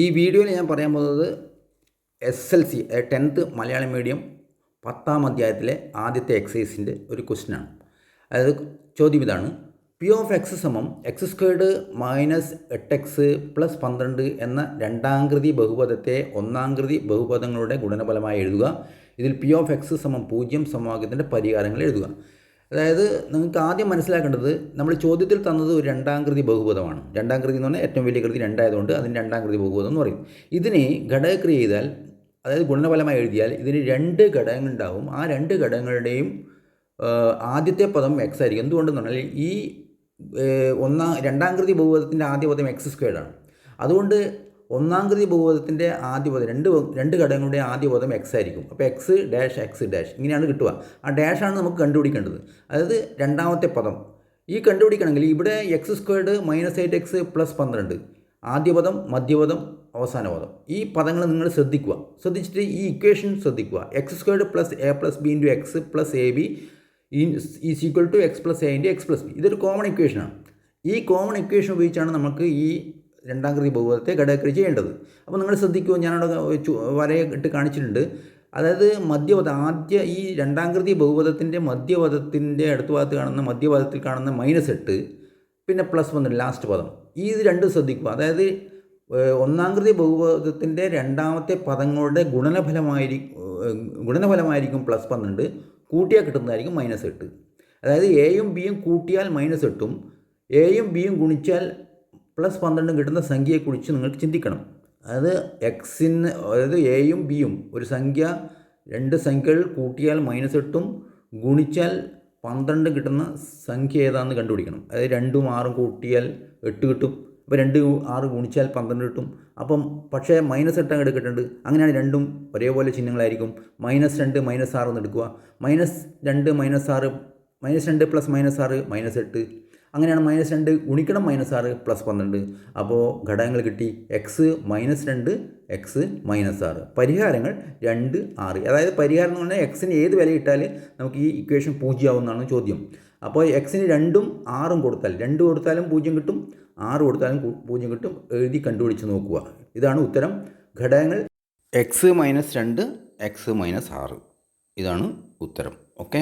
ഈ വീഡിയോയിൽ ഞാൻ പറയാൻ പോകുന്നത് S L C tenth Malayalam medium പത്താം അധ്യായത്തിലെ ആദ്യത്തെ എക്സസൈസിന്റെ ഒരു ക്വസ്റ്റ്യനാണ്. അതായത് ചോദ്യം ഇതാണ്. പി ഓഫ് എക്സ് സമം എക്സ് സ്ക്വയർഡ് മൈനസ് എട്ട് എക്സ് പ്ലസ് പന്ത്രണ്ട് എന്ന രണ്ടാംകൃതി ബഹുപദത്തെ ഒന്നാംകൃതി ബഹുപദങ്ങളുടെ ഗുണനഫലമായി എഴുതുക. ഇതിൽ പി ഓഫ് എക്സ് സമം പൂജ്യം സമവാക്യത്തിന്റെ പരിഹാരങ്ങൾ എഴുതുക. അതായത് നിങ്ങൾക്ക് ആദ്യം മനസ്സിലാക്കേണ്ടത് നമ്മൾ ചോദ്യത്തിൽ തന്നത് ഒരു രണ്ടാം കൃതി ബഹുപദമാണ്. രണ്ടാംകൃതി എന്ന് പറഞ്ഞാൽ ഏറ്റവും വലിയ കൃതി രണ്ടായതുകൊണ്ട് അതിന് രണ്ടാം കൃതി ബഹുപദം എന്ന് പറയും. ഇതിനെ ഘടകക്രിയ ചെയ്താൽ അതായത് ഗുണനഫലമായി എഴുതിയാൽ ഇതിന് രണ്ട് ഘടകങ്ങൾ ഘടകങ്ങളുണ്ടാവും. ആ രണ്ട് ഘടകങ്ങളുടെയും ആദ്യത്തെ പദം എക്സ് ആയിരിക്കും. എന്തുകൊണ്ടെന്ന് പറഞ്ഞാൽ ഈ ഒന്നാം രണ്ടാം കൃതി ബഹുപദത്തിന്റെ ആദ്യ പദം എക്സ് സ്ക്വയർഡാണ് അതുകൊണ്ട് ഒന്നാംകൃതി ബഹുപദത്തിന്റെ ആദ്യപദം രണ്ട് രണ്ട് ഘടകങ്ങളുടെ ആദ്യപദം എക്സ് ആയിരിക്കും. അപ്പോൾ എക്സ് ഡാഷ് എക്സ് ഡാഷ് ഇങ്ങനെയാണ് കിട്ടുക. ആ ഡാഷാണ് നമുക്ക് കണ്ടുപിടിക്കേണ്ടത്. അതായത് രണ്ടാമത്തെ പദം. ഈ കണ്ടുപിടിക്കണമെങ്കിൽ ഇവിടെ x squared minus eight x plus പന്ത്രണ്ട്. ആദ്യപദം മധ്യപദം അവസാന പദം. ഈ പദങ്ങൾ നിങ്ങൾ ശ്രദ്ധിക്കുക. ശ്രദ്ധിച്ചിട്ട് ഈ ഇക്വേഷൻ ശ്രദ്ധിക്കുക. X squared plus a plus b into x plus a b is equal to x plus a into x plus b ഇതൊരു കോമൺ ഇക്വേഷനാണ് ഈ കോമൺ ഇക്വേഷൻ ഉപയോഗിച്ചാണ് നമുക്ക് ഈ രണ്ടാംകൃതി ബഹുപദത്തെ ഘടകക്രിയ ചെയ്യേണ്ടത്. അപ്പോൾ നിങ്ങൾ ശ്രദ്ധിക്കുക ഞാനവിടെ വരയെ വരയിട്ട് കാണിച്ചിട്ടുണ്ട്. അതായത് മധ്യപദം ആദ്യ ഈ രണ്ടാം കൃതി ബഹുപദത്തിന്റെ മധ്യപദത്തിന്റെ അടുത്ത ഭാഗത്ത് കാണുന്ന മധ്യപദത്തിൽ കാണുന്ന മൈനസ് എട്ട് പിന്നെ പ്ലസ് വന്ന് ലാസ്റ്റ് പദം. ഈ ഇത് രണ്ടും ശ്രദ്ധിക്കുക. അതായത് ഒന്നാം കൃതി ബഹുപദത്തിന്റെ രണ്ടാമത്തെ പദങ്ങളുടെ ഗുണനഫലമായിരിക്കും ഗുണനഫലമായിരിക്കും പ്ലസ് പന്ത്രണ്ട് കൂട്ടിയാൽ കിട്ടുന്നതായിരിക്കും മൈനസ് എട്ട്. അതായത് എയും ബിയും കൂട്ടിയാൽ മൈനസ് എട്ടും എയും ബിയും ഗുണിച്ചാൽ പ്ലസ് പന്ത്രണ്ടും കിട്ടുന്ന സംഖ്യയെക്കുറിച്ച് നിങ്ങൾക്ക് ചിന്തിക്കണം. അതായത് എക്സിന് അതായത് എയും ബിയും ഒരു സംഖ്യ രണ്ട് സംഖ്യകൾ കൂട്ടിയാൽ മൈനസ് എട്ടും ഗുണിച്ചാൽ പന്ത്രണ്ട് കിട്ടുന്ന സംഖ്യ ഏതാണെന്ന് കണ്ടുപിടിക്കണം. അതായത് രണ്ടും ആറും കൂട്ടിയാൽ എട്ട് കിട്ടും. അപ്പോൾ രണ്ട് ആറ് ഗുണിച്ചാൽ പന്ത്രണ്ട് കിട്ടും. അപ്പം പക്ഷേ മൈനസ് എട്ട് അങ്ങോട്ട് കിട്ടുന്നുണ്ട് അങ്ങനെയാണ് രണ്ടും ഒരേപോലെ ചിഹ്നങ്ങളായിരിക്കും. മൈനസ് രണ്ട് മൈനസ് ആറ് എന്ന് എടുക്കുക. മൈനസ് രണ്ട് മൈനസ് ആറ് മൈനസ് രണ്ട് പ്ലസ് മൈനസ് ആറ് മൈനസ് എട്ട്. അങ്ങനെയാണ് മൈനസ് രണ്ട് ഗുണിക്കണം മൈനസ് ആറ് പ്ലസ് പന്ത്രണ്ട്. അപ്പോൾ ഘടകങ്ങൾ കിട്ടി എക്സ് മൈനസ് രണ്ട് എക്സ് മൈനസ് ആറ്. പരിഹാരങ്ങൾ രണ്ട് ആറ്. അതായത് പരിഹാരം എന്ന് പറഞ്ഞാൽ എക്സിന് ഏത് വില ഇട്ടാൽ നമുക്ക് ഈ ഇക്വേഷൻ പൂജ്യമാവുന്നതാണ് ചോദ്യം. അപ്പോൾ എക്സിന് രണ്ടും ആറും കൊടുത്താൽ രണ്ട് കൊടുത്താലും പൂജ്യം കിട്ടും ആറ് കൊടുത്താലും പൂജ്യം കിട്ടും. എഴുതി കണ്ടുപിടിച്ച് നോക്കുക. ഇതാണ് ഉത്തരം. ഘടകങ്ങൾ എക്സ് മൈനസ് രണ്ട് എക്സ് മൈനസ് ആറ്. ഇതാണ് ഉത്തരം. ഓക്കെ